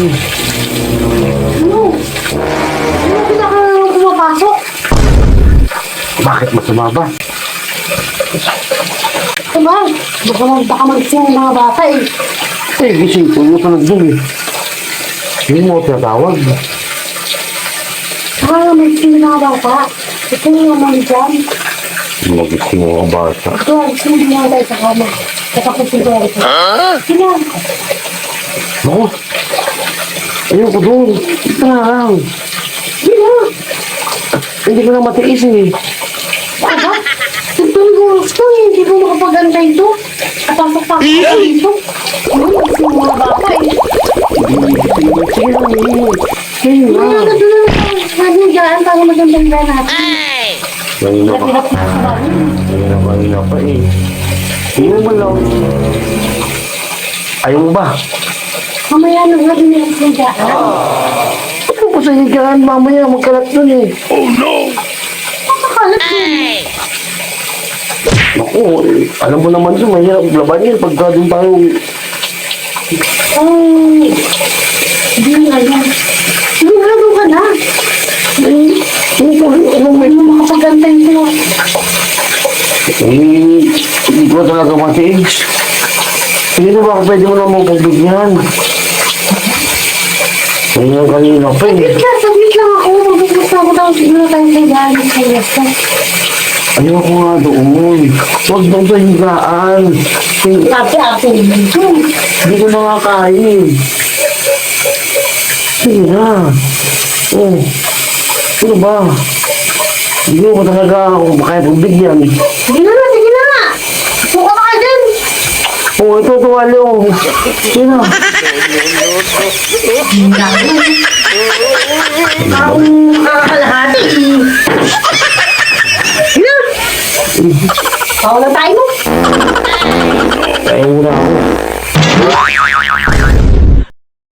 Ano? Ano kita ka naman pumapasok? Bakit masama ba? Diba? Baka mag baka magsing yung mga bata eh. Eh, gising ko yung dun eh. Hindi mo ako tinatawag. Baka nga magsing yung mga bata. Ito yung naman dyan. Magising mo ang bata. Ito, alis mo din tayo sa kama. Katapos yung gawin ko. Sige. Ako. Ayoko doon. Ito na lang. Sige. Hindi ko na matiis eh. Aba, ito yung gusto eh. Hindi ko makapaganda ito. Kapasok-pasok ko dito. Ano, yung mga bata eh. Sige lang eh. Sige Ano, na. ano, ano, ano, dyan, para magandang gawin natin. Kanina pa. Napilap na sa bahay. Kanina kanina pa eh. Hindi mo lang. Ayaw mo ba? Mamaya na nga din yung sigaan. Ano ko sa higaan mamaya magkalat dun eh. Makakalap mo. Naku, eh, alam mo naman siya, mahirap laban yan pagka doon tayo. Ay, hindi nga yan. Sigurado ka na. Eh, ano ko, ano may... Ano makapagantay ko. Eh, hindi ko talaga matiis. Hindi na ba pwede mo naman pagbigyan? Kanina kanina pa eh. Wait lang, saglit lang ako. Magbubukas ako daw. Siguro tayo sa higaan sa yesto. Ayoko nga doon. Huwag doon sa higaan. Hindi Sabi ako dito. hindi ko nakakain. Sige na. Oh. Ano ba? Hindi mo talaga ako kaya pagbigyan. Na, sige na. Suka ka dyan. Oh, ito tuwali. Sige na. Ang nakakalahati. Sige na. Paula tayo mo. Kaya mo na ako.